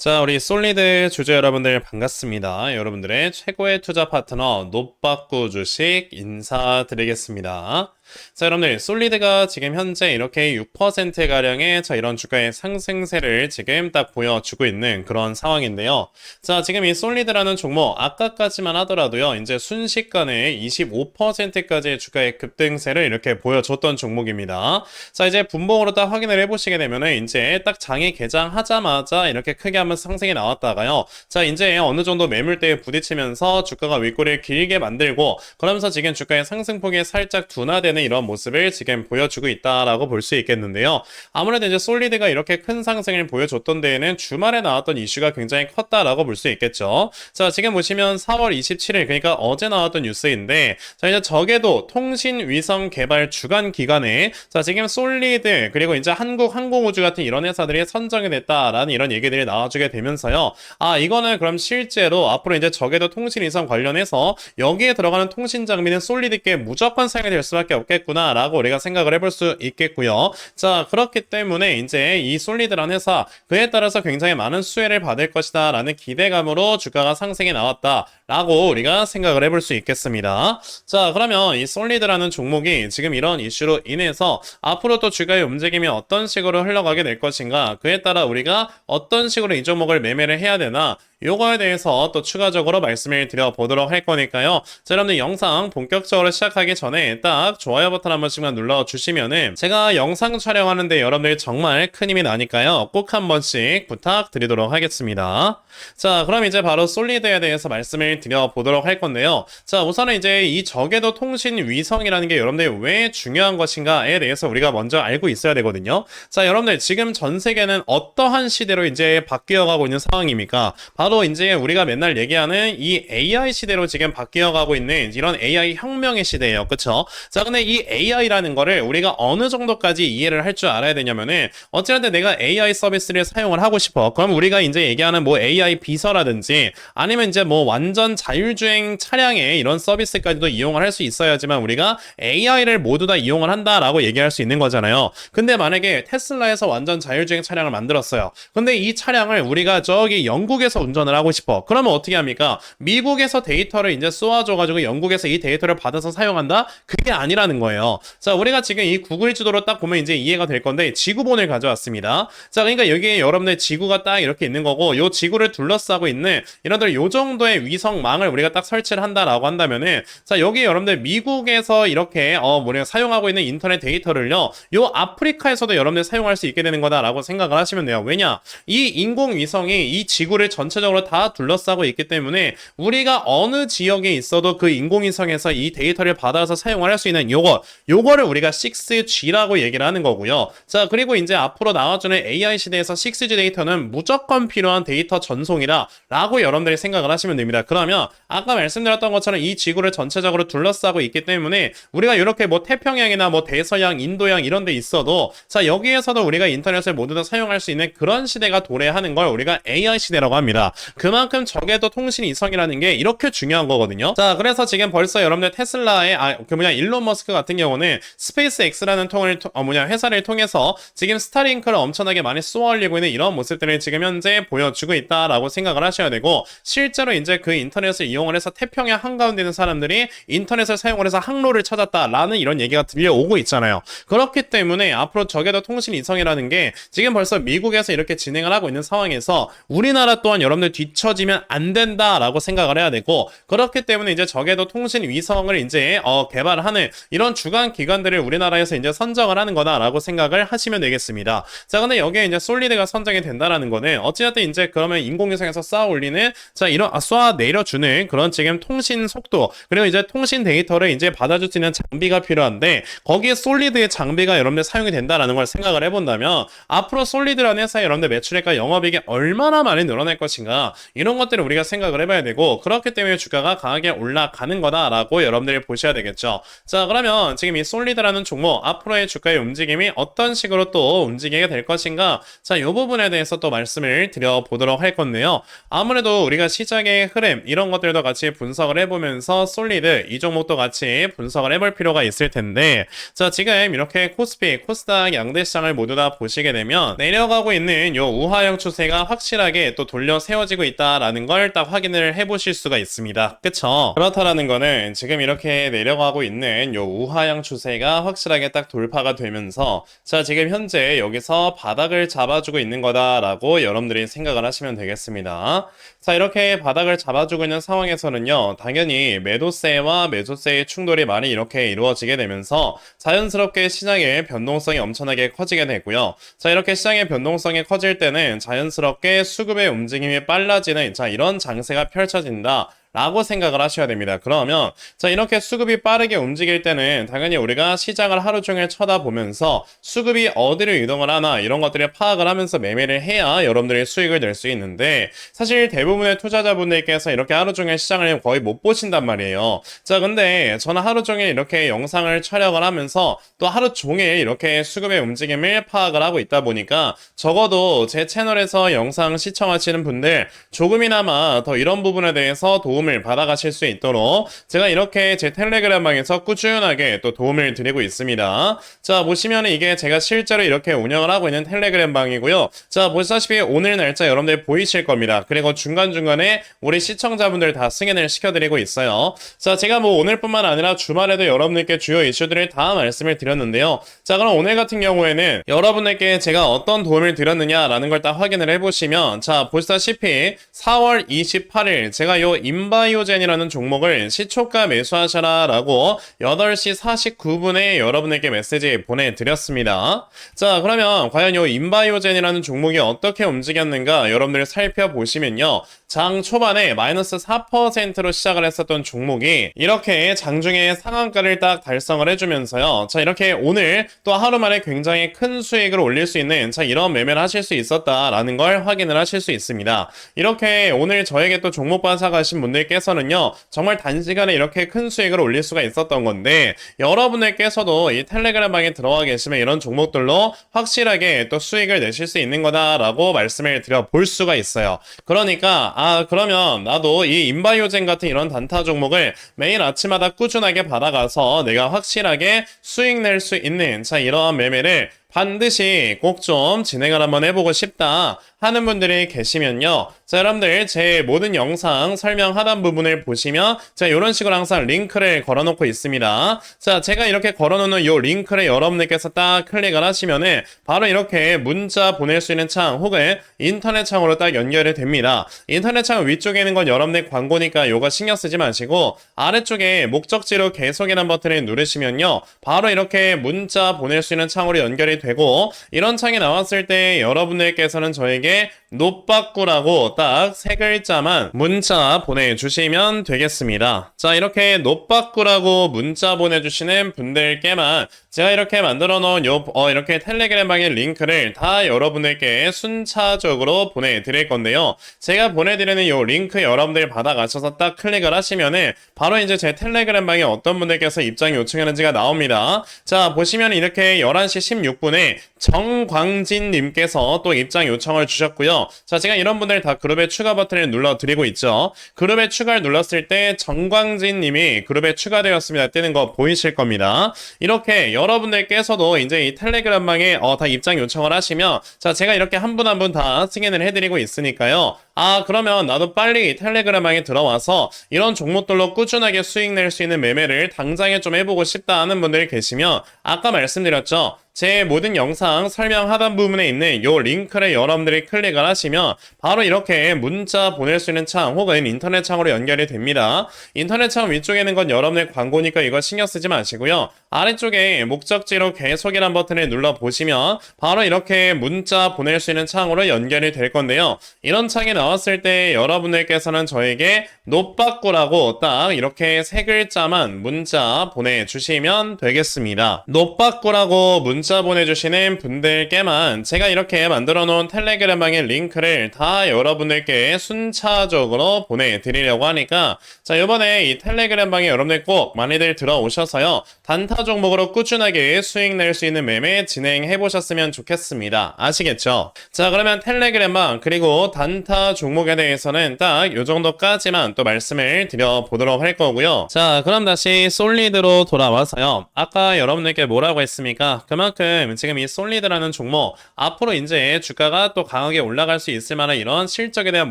자, 우리 솔리드 주주 여러분들 반갑습니다. 여러분들의 최고의 투자 파트너 노빠꾸 주식 인사드리겠습니다. 자, 여러분들 솔리드가 지금 현재 이렇게 6%가량의 자, 이런 주가의 상승세를 지금 딱 보여주고 있는 그런 상황인데요. 자, 지금 이 솔리드라는 종목 아까까지만 하더라도요. 이제 순식간에 25%까지의 주가의 급등세를 이렇게 보여줬던 종목입니다. 자, 이제 분봉으로 딱 확인을 해보시게 되면은 이제 딱 장이 개장하자마자 이렇게 크게 한번 상승이 나왔다가요. 자, 이제 어느 정도 매물대에 부딪히면서 주가가 윗꼬리를 길게 만들고 그러면서 지금 주가의 상승폭이 살짝 둔화되는 이런 모습을 지금 보여주고 있다라고 볼 수 있겠는데요. 아무래도 이제 솔리드가 이렇게 큰 상승을 보여줬던 데에는 주말에 나왔던 이슈가 굉장히 컸다라고 볼 수 있겠죠. 자, 지금 보시면 4월 27일 그러니까 어제 나왔던 뉴스인데 자, 이제 적에도 통신 위성 개발 주간 기간에 자, 지금 솔리드 그리고 이제 한국 항공우주 같은 이런 회사들이 선정이 됐다라는 이런 얘기들이 나와주게 되면서요. 아, 이거는 그럼 실제로 앞으로 이제 적에도 통신 위성 관련해서 여기에 들어가는 통신 장비는 솔리드께 무조건 사용이 될 수밖에 없겠 구나라고 우리가 생각을 해볼 수 있겠고요. 자, 그렇기 때문에 이제 이 솔리드라는 회사 그에 따라서 굉장히 많은 수혜를 받을 것이다 라는 기대감으로 주가가 상승이 나왔다라고 우리가 생각을 해볼 수 있겠습니다. 자, 그러면 이 솔리드라는 종목이 지금 이런 이슈로 인해서 앞으로 또 주가의 움직임이 어떤 식으로 흘러가게 될 것인가 그에 따라 우리가 어떤 식으로 이 종목을 매매를 해야 되나 요거에 대해서 또 추가적으로 말씀을 드려보도록 할 거니까요. 자, 여러분들 영상 본격적으로 시작하기 전에 딱 좋아요 버튼 한 번씩만 눌러주시면은 제가 영상 촬영하는데 여러분들 정말 큰 힘이 나니까요. 꼭 한 번씩 부탁드리도록 하겠습니다. 자, 그럼 이제 바로 솔리드에 대해서 말씀을 드려보도록 할 건데요. 자, 우선은 이제 이 적에도 통신 위성이라는 게 여러분들 왜 중요한 것인가에 대해서 우리가 먼저 알고 있어야 되거든요. 자, 여러분들 지금 전 세계는 어떠한 시대로 이제 바뀌어가고 있는 상황입니까? 바로 이제 우리가 맨날 얘기하는 이 AI 시대로 지금 바뀌어가고 있는 이런 AI 혁명의 시대예요. 그쵸? 자, 근데 이 AI라는 거를 우리가 어느 정도까지 이해를 할 줄 알아야 되냐면은 어찌됐든 내가 AI 서비스를 사용을 하고 싶어. 그럼 우리가 이제 얘기하는 뭐 AI 비서라든지 아니면 이제 뭐 완전 자율주행 차량의 이런 서비스까지도 이용을 할 수 있어야지만 우리가 AI를 모두 다 이용을 한다라고 얘기할 수 있는 거잖아요. 근데 만약에 테슬라에서 완전 자율주행 차량을 만들었어요. 근데 이 차량을 우리가 저기 영국에서 운전 을 하고 싶어. 그러면 어떻게 합니까? 미국에서 데이터를 이제 쏘아줘가지고 영국에서 이 데이터를 받아서 사용한다? 그게 아니라는 거예요. 자, 우리가 지금 이 구글 지도로 딱 보면 이제 이해가 될 건데 지구본을 가져왔습니다. 자, 그러니까 여기에 여러분들 지구가 딱 이렇게 있는 거고 요 지구를 둘러싸고 있는 이런들 요 정도의 위성망을 우리가 딱 설치를 한다라고 한다면은 자, 여기 여러분들 미국에서 이렇게 어 뭐냐 사용하고 있는 인터넷 데이터를요. 요 아프리카에서도 여러분들 사용할 수 있게 되는 거다라고 생각을 하시면 돼요. 왜냐? 이 인공 위성이 이 지구를 전체적으로 다 둘러싸고 있기 때문에 우리가 어느 지역에 있어도 그 인공위성에서 이 데이터를 받아서 사용을 할 수 있는 요거 요거를 우리가 6G라고 얘기를 하는 거고요. 자, 그리고 이제 앞으로 나와주는 AI 시대에서 6G 데이터는 무조건 필요한 데이터 전송이다 라고 여러분들이 생각을 하시면 됩니다. 그러면 아까 말씀드렸던 것처럼 이 지구를 전체적으로 둘러싸고 있기 때문에 우리가 이렇게 뭐 태평양이나 뭐 대서양, 인도양 이런 데 있어도 자, 여기에서도 우리가 인터넷을 모두 다 사용할 수 있는 그런 시대가 도래하는 걸 우리가 AI 시대라고 합니다. 그만큼 적에도 통신 이성이라는 게 이렇게 중요한 거거든요. 자, 그래서 지금 벌써 여러분들 테슬라의 아, 그 뭐냐 일론 머스크 같은 경우는 스페이스 X라는 통을 통- 어, 뭐냐 회사를 통해서 지금 스타링크를 엄청나게 많이 쏘아 올리고 있는 이런 모습들을 지금 현재 보여주고 있다라고 생각을 하셔야 되고 실제로 이제 그 인터넷을 이용을 해서 태평양 한가운데 있는 사람들이 인터넷을 사용을 해서 항로를 찾았다라는 이런 얘기가 들려오고 있잖아요. 그렇기 때문에 앞으로 적에도 통신 이성이라는 게 지금 벌써 미국에서 이렇게 진행을 하고 있는 상황에서 우리나라 또한 여러분 들 뒤처지면 안 된다라고 생각을 해야 되고 그렇기 때문에 이제 적에도 통신 위성을 이제 어, 개발하는 이런 주간 기관들을 우리나라에서 이제 선정을 하는 거다라고 생각을 하시면 되겠습니다. 자, 근데 여기에 이제 솔리드가 선정이 된다라는 거는 어찌됐든 이제 그러면 인공위성에서 쌓아 올리는 자 이런 아, 쏴 내려주는 그런 지금 통신 속도 그리고 이제 통신 데이터를 이제 받아줄 수 있는 장비가 필요한데 거기에 솔리드의 장비가 여러분들 사용이 된다라는 걸 생각을 해본다면 앞으로 솔리드라는 회사의 여러분들 매출액과 영업이익이 얼마나 많이 늘어날 것인가 것인가 이런 것들을 우리가 생각을 해봐야 되고 그렇기 때문에 주가가 강하게 올라가는 거다라고 여러분들이 보셔야 되겠죠. 자 그러면 지금 이 솔리드라는 종목 앞으로의 주가의 움직임이 어떤 식으로 또 움직이게 될 것인가 자이 부분에 대해서 또 말씀을 드려보도록 할 건데요. 아무래도 우리가 시장의 흐름 이런 것들도 같이 분석을 해보면서 솔리드 이 종목도 같이 분석을 해볼 필요가 있을 텐데 자 지금 이렇게 코스피, 코스닥 양대 시장을 모두 다 보시게 되면 내려가고 있는 요 우하형 추세가 확실하게 또 돌려 세워 지고 있다라는 걸 딱 확인을 해보실 수가 있습니다. 그쵸? 그렇다라는 거는 지금 이렇게 내려가고 있는 요 우하형 추세가 확실하게 딱 돌파가 되면서 자 지금 현재 여기서 바닥을 잡아주고 있는 거다라고 여러분들이 생각을 하시면 되겠습니다. 자 이렇게 바닥을 잡아주고 있는 상황에서는요 당연히 매도세와 매수세의 충돌이 많이 이렇게 이루어지게 되면서 자연스럽게 시장의 변동성이 엄청나게 커지게 되고요. 자 이렇게 시장의 변동성이 커질 때는 자연스럽게 수급의 움직임이 빨라지는 자 이런 장세가 펼쳐진다. 라고 생각을 하셔야 됩니다. 그러면 자 이렇게 수급이 빠르게 움직일 때는 당연히 우리가 시장을 하루 종일 쳐다보면서 수급이 어디를 이동을 하나 이런 것들을 파악을 하면서 매매를 해야 여러분들이 수익을 낼 수 있는데 사실 대부분의 투자자분들께서 이렇게 하루 종일 시장을 거의 못 보신단 말이에요. 자 근데 저는 하루 종일 이렇게 영상을 촬영을 하면서 또 하루 종일 이렇게 수급의 움직임을 파악을 하고 있다 보니까 적어도 제 채널에서 영상 시청하시는 분들 조금이나마 더 이런 부분에 대해서 도움 을 받아가실 수 있도록 제가 이렇게 제 텔레그램 방에서 꾸준하게 또 도움을 드리고 있습니다. 자, 보시면 이게 제가 실제로 이렇게 운영을 하고 있는 텔레그램 방이고요. 자, 보시다시피 오늘 날짜 여러분들 보이실 겁니다. 그리고 중간중간에 우리 시청자분들 다 승인을 시켜드리고 있어요. 자, 제가 뭐 오늘뿐만 아니라 주말에도 여러분들께 주요 이슈들을 다 말씀을 드렸는데요. 자, 그럼 오늘 같은 경우에는 여러분들께 제가 어떤 도움을 드렸느냐라는 걸딱 확인을 해보시면 자, 보시다시피 4월 28일 제가 요 인바 이오젠이라는 종목을 시초가 매수하셔라 라고 8시 49분에 여러분에게 메시지 보내드렸습니다. 자 그러면 과연 요 인바이오젠이라는 종목이 어떻게 움직였는가 여러분들 살펴보시면요. 장 초반에 마이너스 4%로 시작을 했었던 종목이 이렇게 장중에 상한가를 딱 달성을 해주면서요. 자 이렇게 오늘 또 하루 만에 굉장히 큰 수익을 올릴 수 있는 자 이런 매매를 하실 수 있었다라는 걸 확인을 하실 수 있습니다. 이렇게 오늘 저에게 또 종목 반사가신 분들 께서는요 정말 단시간에 이렇게 큰 수익을 올릴 수가 있었던 건데 여러분들께서도 이 텔레그램 방에 들어와 계시면 이런 종목들로 확실하게 또 수익을 내실 수 있는 거다라고 말씀을 드려 볼 수가 있어요. 그러니까 아 그러면 나도 이 인바이오젠 같은 이런 단타 종목을 매일 아침마다 꾸준하게 받아가서 내가 확실하게 수익 낼 수 있는 자 이러한 매매를 반드시 꼭 좀 진행을 한번 해보고 싶다 하는 분들이 계시면요. 자, 여러분들 제 모든 영상 설명 하단 부분을 보시면 자, 이런 식으로 항상 링크를 걸어놓고 있습니다. 자, 제가 이렇게 걸어놓는 이 링크를 여러분들께서 딱 클릭을 하시면은 바로 이렇게 문자 보낼 수 있는 창 혹은 인터넷 창으로 딱 연결이 됩니다. 인터넷 창 위쪽에 있는 건 여러분들 광고니까 요거 신경 쓰지 마시고 아래쪽에 목적지로 계속이라는 버튼을 누르시면요. 바로 이렇게 문자 보낼 수 있는 창으로 연결이 되고 이런 창이 나왔을 때 여러분들께서는 저에게 노빠꾸라고 딱 세 글자만 문자 보내주시면 되겠습니다. 자 이렇게 노빠꾸라고 문자 보내주시는 분들께만 제가 이렇게 만들어 놓은 요 어, 이렇게 텔레그램 방의 링크를 다 여러분들께 순차적으로 보내드릴 건데요. 제가 보내드리는 요 링크 여러분들 받아가셔서 딱 클릭을 하시면은 바로 이제 제 텔레그램 방에 어떤 분들께서 입장 요청했는지가 나옵니다. 자 보시면 이렇게 11시 16분 에 정광진님께서 또 입장 요청을 주셨고요. 자 제가 이런 분들 다 그룹에 추가 버튼을 눌러드리고 있죠. 그룹에 추가를 눌렀을 때 정광진님이 그룹에 추가되었습니다. 뜨는 거 보이실 겁니다. 이렇게 여러분들께서도 이제 이 텔레그램 방에 어, 다 입장 요청을 하시면 자 제가 이렇게 한 분 한 분 다 승인을 해드리고 있으니까요. 아 그러면 나도 빨리 텔레그램 방에 들어와서 이런 종목들로 꾸준하게 수익 낼 수 있는 매매를 당장에 좀 해보고 싶다 하는 분들이 계시면 아까 말씀드렸죠. 제 모든 영상 설명 하단 부분에 있는 요 링크를 여러분들이 클릭을 하시면 바로 이렇게 문자 보낼 수 있는 창 혹은 인터넷 창으로 연결이 됩니다. 인터넷 창 위쪽에 있는 건 여러분의 광고니까 이거 신경 쓰지 마시고요. 아래쪽에 목적지로 계속이란 버튼을 눌러 보시면 바로 이렇게 문자 보낼 수 있는 창으로 연결이 될 건데요. 이런 창이 나왔을 때 여러분들께서는 저에게 노빠꾸라고 딱 이렇게 세 글자만 문자 보내주시면 되겠습니다. 노빠꾸라고 문자 문자 보내주시는 분들께만 제가 이렇게 만들어 놓은 텔레그램방의 링크를 다 여러분들께 순차적으로 보내드리려고 하니까 자 이번에 이 텔레그램방에 여러분들 꼭 많이들 들어오셔서요 단타 종목으로 꾸준하게 수익 낼 수 있는 매매 진행해 보셨으면 좋겠습니다 아시겠죠? 자 그러면 텔레그램방 그리고 단타 종목에 대해서는 딱 요 정도까지만 또 말씀을 드려보도록 할 거고요 자 그럼 다시 솔리드로 돌아와서요 아까 여러분들께 뭐라고 했습니까? 그만큼 지금 이 솔리드라는 종목 앞으로 이제 주가가 또 강하게 올라갈 수 있을 만한 이런 실적에 대한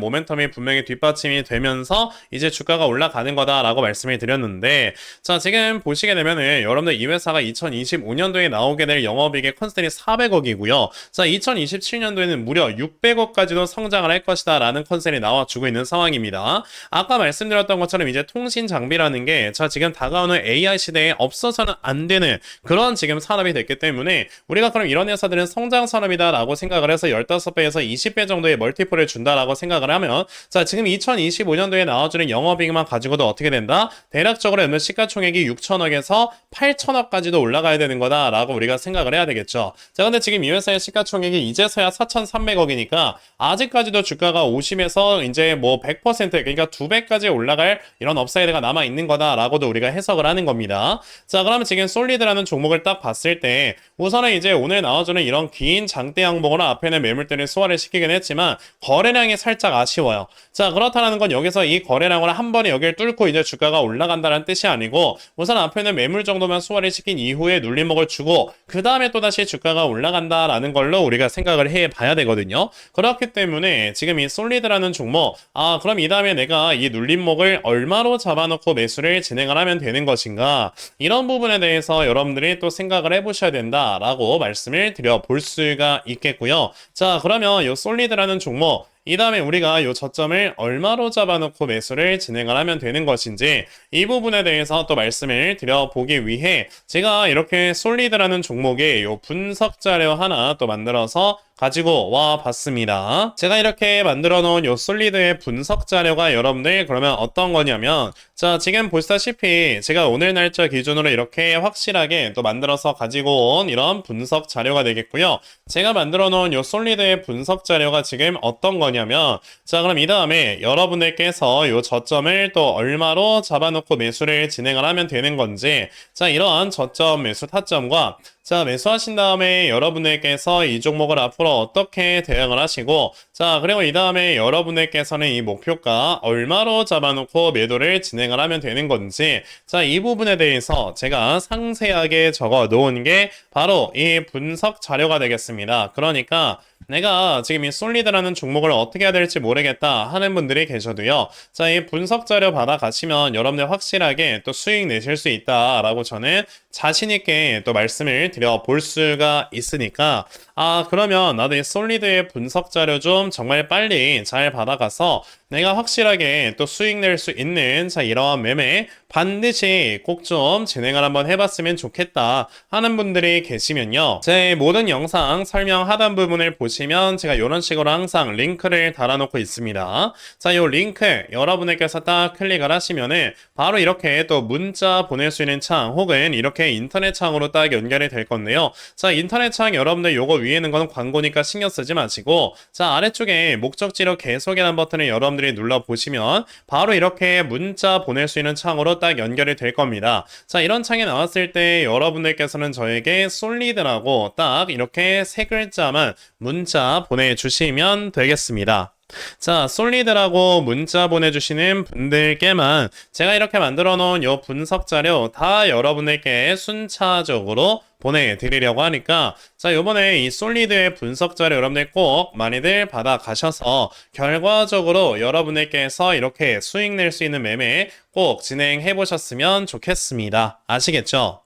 모멘텀이 분명히 뒷받침이 되면서 이제 주가가 올라가는 거다라고 말씀을 드렸는데 자 지금 보시게 되면은 여러분들 이 회사가 2025년도에 나오게 될 영업이익의 컨셉이 400억이고요. 자 2027년도에는 무려 600억까지도 성장을 할 것이다 라는 컨셉이 나와주고 있는 상황입니다. 아까 말씀드렸던 것처럼 이제 통신 장비라는 게 자 지금 다가오는 AI 시대에 없어서는 안 되는 그런 지금 산업이 됐기 때문에 우리가 그럼 이런 회사들은 성장 산업이다 라고 생각을 해서 15배에서 20배 정도의 멀티플을 준다라고 생각을 하면 자 지금 2025년도에 나와주는 영업이익만 가지고도 어떻게 된다? 대략적으로 연면 시가총액이 6천억에서 8천억까지도 올라가야 되는 거다라고 우리가 생각을 해야 되겠죠. 자 근데 지금 이 회사의 시가총액이 이제서야 4,300억이니까 아직까지도 주가가 50에서 이제 뭐 100% 그러니까 두 배까지 올라갈 이런 업사이드가 남아 있는 거다라고도 우리가 해석을 하는 겁니다. 자 그러면 지금 솔리드라는 종목을 딱 봤을 때 우선은 이제 오늘 나와주는 이런 긴 장대 항목으로 앞에는 매물대를 소화를 시키긴 했지만 거래량이 살짝 아쉬워요. 자 그렇다는 건 여기서 이 거래량을 한 번에 여기를 뚫고 이제 주가가 올라간다는 뜻이 아니고 우선 앞에는 매물 정도만 소화를 시킨 이후에 눌림목을 주고 그 다음에 또 다시 주가가 올라간다라는 걸로 우리가 생각을 해 봐야 되거든요. 그렇기 때문에 지금 이 솔리드라는 종목 아 그럼 이 다음에 내가 이 눌림목을 얼마로 잡아놓고 매수를 진행을 하면 되는 것인가 이런 부분에 대해서 여러분들이 또 생각을 해보셔야 된다 라고 말씀을 드려 볼 수가 있겠고요. 자 그러면 이 솔리드라는 종목 이 다음에 우리가 이 저점을 얼마로 잡아놓고 매수를 진행을 하면 되는 것인지 이 부분에 대해서 또 말씀을 드려보기 위해 제가 이렇게 솔리드라는 종목의 이 분석 자료 하나 또 만들어서 가지고 와 봤습니다. 제가 이렇게 만들어 놓은 요 솔리드의 분석 자료가 여러분들 그러면 어떤 거냐면 자 지금 보시다시피 제가 오늘 날짜 기준으로 이렇게 확실하게 또 만들어서 가지고 온 이런 분석 자료가 되겠고요. 제가 만들어 놓은 요 솔리드의 분석 자료가 지금 어떤 거냐면 자 그럼 이 다음에 여러분들께서 요 저점을 또 얼마로 잡아놓고 매수를 진행을 하면 되는 건지 자 이러한 저점 매수 타점과 자, 매수하신 다음에 여러분들께서 이 종목을 앞으로 어떻게 대응을 하시고, 자, 그리고 이 다음에 여러분들께서는 이 목표가 얼마로 잡아놓고 매도를 진행을 하면 되는 건지, 자, 이 부분에 대해서 제가 상세하게 적어 놓은 게 바로 이 분석 자료가 되겠습니다. 그러니까, 내가 지금 이 솔리드라는 종목을 어떻게 해야 될지 모르겠다 하는 분들이 계셔도요. 자, 이 분석 자료 받아가시면 여러분들 확실하게 또 수익 내실 수 있다라고 저는 자신있게 또 말씀을 드려 볼 수가 있으니까, 아, 그러면 나도 이 솔리드의 분석 자료 좀 정말 빨리 잘 받아가서 내가 확실하게 또 수익 낼 수 있는 자, 이러한 매매 반드시 꼭 좀 진행을 한번 해봤으면 좋겠다 하는 분들이 계시면요. 제 모든 영상 설명 하단 부분을 보시면 제가 이런 식으로 항상 링크를 달아놓고 있습니다. 자, 이 링크 여러분들께서 딱 클릭을 하시면은 바로 이렇게 또 문자 보낼 수 있는 창 혹은 이렇게 인터넷 창으로 딱 연결이 될 건데요. 자, 인터넷 창 여러분들 요거 위에 있는 거는 광고니까 신경 쓰지 마시고 자, 아래쪽에 목적지로 계속이라는 버튼을 여러분들 이 눌러 보시면 바로 이렇게 문자 보낼 수 있는 창으로 딱 연결이 될 겁니다. 자, 이런 창이 나왔을 때 여러분들께서는 저에게 솔리드라고 딱 이렇게 세 글자만 문자 보내주시면 되겠습니다. 자, 솔리드라고 문자 보내주시는 분들께만 제가 이렇게 만들어 놓은 요 분석 자료 다 여러분들께 순차적으로 보내드리려고 하니까 자 요번에 이 솔리드의 분석 자료 여러분들 꼭 많이들 받아 가셔서 결과적으로 여러분들께서 이렇게 수익 낼 수 있는 매매 꼭 진행해 보셨으면 좋겠습니다 아시겠죠?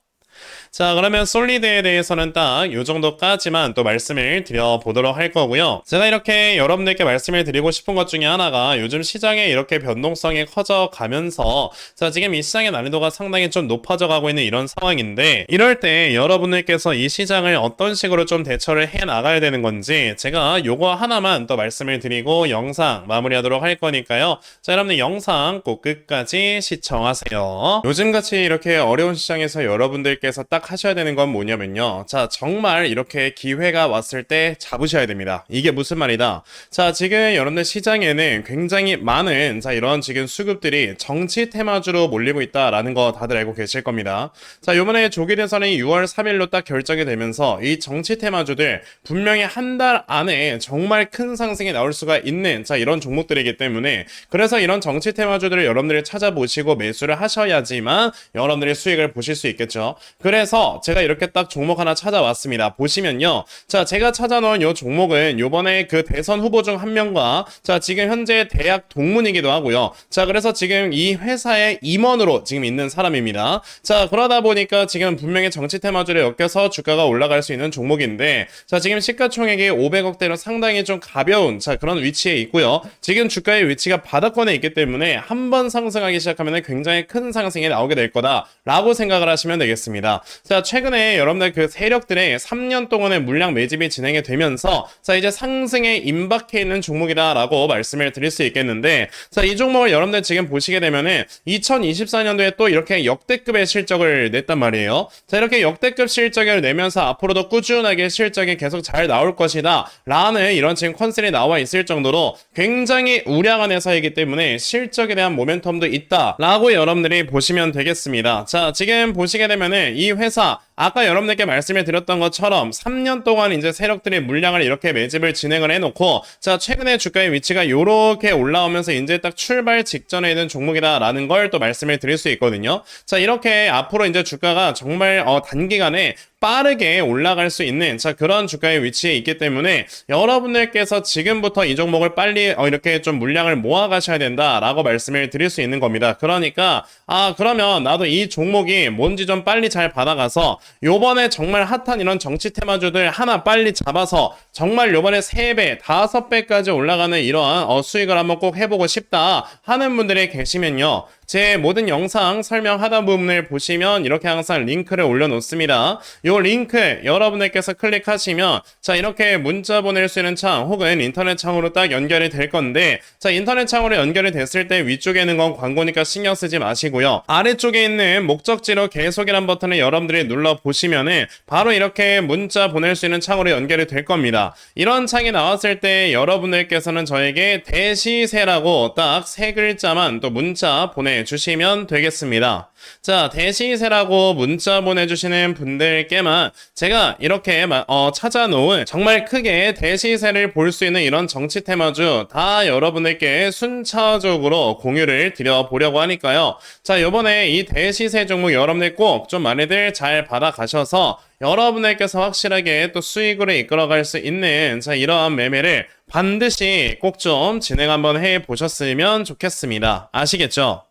자, 그러면 솔리드에 대해서는 딱요 정도까지만 또 말씀을 드려보도록 할 거고요. 제가 이렇게 여러분들께 말씀을 드리고 싶은 것 중에 하나가 요즘 시장에 이렇게 변동성이 커져 가면서 자, 지금 이 시장의 난이도가 상당히 좀 높아져 가고 있는 이런 상황인데 이럴 때 여러분들께서 이 시장을 어떤 식으로 좀 대처를 해 나가야 되는 건지 제가 요거 하나만 또 말씀을 드리고 영상 마무리하도록 할 거니까요. 자, 여러분들 영상 꼭 끝까지 시청하세요. 요즘같이 이렇게 어려운 시장에서 여러분들께서 딱딱 하셔야 되는 건 뭐냐면요. 자, 정말 이렇게 기회가 왔을 때 잡으셔야 됩니다. 이게 무슨 말이다? 자, 지금 여러분들 시장에는 굉장히 많은 자, 이런 지금 수급들이 정치 테마주로 몰리고 있다라는 거 다들 알고 계실 겁니다. 자, 요번에 조기 대선이 6월 3일로 딱 결정이 되면서 이 정치 테마주들 분명히 한 달 안에 정말 큰 상승이 나올 수가 있는 자, 이런 종목들이기 때문에 그래서 이런 정치 테마주들을 여러분들이 찾아보시고 매수를 하셔야지만 여러분들이 수익을 보실 수 있겠죠. 그래서 제가 이렇게 딱 종목 하나 찾아왔습니다. 보시면요. 자, 제가 찾아놓은 요 종목은 요번에 그 대선 후보 중 한 명과 자, 지금 현재 대학 동문이기도 하고요. 자, 그래서 지금 이 회사의 임원으로 지금 있는 사람입니다. 자, 그러다 보니까 지금 분명히 정치 테마주를 엮여서 주가가 올라갈 수 있는 종목인데 자, 지금 시가총액이 500억대로 상당히 좀 가벼운 자, 그런 위치에 있고요. 지금 주가의 위치가 바닥권에 있기 때문에 한 번 상승하기 시작하면 굉장히 큰 상승이 나오게 될 거다라고 생각을 하시면 되겠습니다. 자, 최근에 여러분들 그 세력들의 3년 동안의 물량 매집이 진행이 되면서 자, 이제 상승에 임박해 있는 종목이다라고 말씀을 드릴 수 있겠는데 자, 이 종목을 여러분들 지금 보시게 되면은 2024년도에 또 이렇게 역대급의 실적을 냈단 말이에요. 자, 이렇게 역대급 실적을 내면서 앞으로도 꾸준하게 실적이 계속 잘 나올 것이다. 라는 이런 지금 컨셉이 나와 있을 정도로 굉장히 우량한 회사이기 때문에 실적에 대한 모멘텀도 있다. 라고 여러분들이 보시면 되겠습니다. 자, 지금 보시게 되면은 이 회사 さ、 아까 여러분들께 말씀을 드렸던 것처럼 3년 동안 이제 세력들이 물량을 이렇게 매집을 진행을 해놓고 자 최근에 주가의 위치가 요렇게 올라오면서 이제 딱 출발 직전에 있는 종목이다라는 걸 또 말씀을 드릴 수 있거든요. 자 이렇게 앞으로 이제 주가가 정말 어, 단기간에 빠르게 올라갈 수 있는 자 그런 주가의 위치에 있기 때문에 여러분들께서 지금부터 이 종목을 빨리 어, 이렇게 좀 물량을 모아 가셔야 된다라고 말씀을 드릴 수 있는 겁니다. 그러니까 아 그러면 나도 이 종목이 뭔지 좀 빨리 잘 받아가서 요번에 정말 핫한 이런 정치 테마주들 하나 빨리 잡아서 정말 요번에 3배, 5배까지 올라가는 이러한 어, 수익을 한번 꼭 해보고 싶다 하는 분들이 계시면요. 제 모든 영상 설명 하단 부분을 보시면 이렇게 항상 링크를 올려놓습니다. 요 링크 여러분들께서 클릭하시면 자 이렇게 문자 보낼 수 있는 창 혹은 인터넷 창으로 딱 연결이 될 건데 자 인터넷 창으로 연결이 됐을 때 위쪽에 있는 건 광고니까 신경 쓰지 마시고요. 아래쪽에 있는 목적지로 계속이란 버튼을 여러분들이 눌러 보시면은 바로 이렇게 문자 보낼 수 있는 창으로 연결이 될 겁니다. 이런 창이 나왔을 때 여러분들께서는 저에게 대시세라고 딱 세 글자만 또 문자 보내 주시면 되겠습니다. 자, 대시세라고 문자 보내주시는 분들께만 제가 이렇게 마- 어, 찾아놓은 정말 크게 대시세를 볼 수 있는 이런 정치 테마주 다 여러분들께 순차적으로 공유를 드려보려고 하니까요. 자, 요번에 이 대시세 종목 여러분들 꼭 좀 많이들 잘 받아가셔서 여러분들께서 확실하게 또 수익으로 이끌어갈 수 있는 자, 이러한 매매를 반드시 꼭 좀 진행 한번 해 보셨으면 좋겠습니다. 아시겠죠?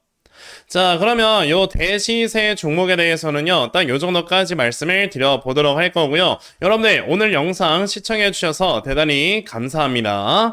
자, 그러면 요 대시세 종목에 대해서는요, 딱 요 정도까지 말씀을 드려보도록 할 거고요. 여러분들, 오늘 영상 시청해 주셔서 대단히 감사합니다.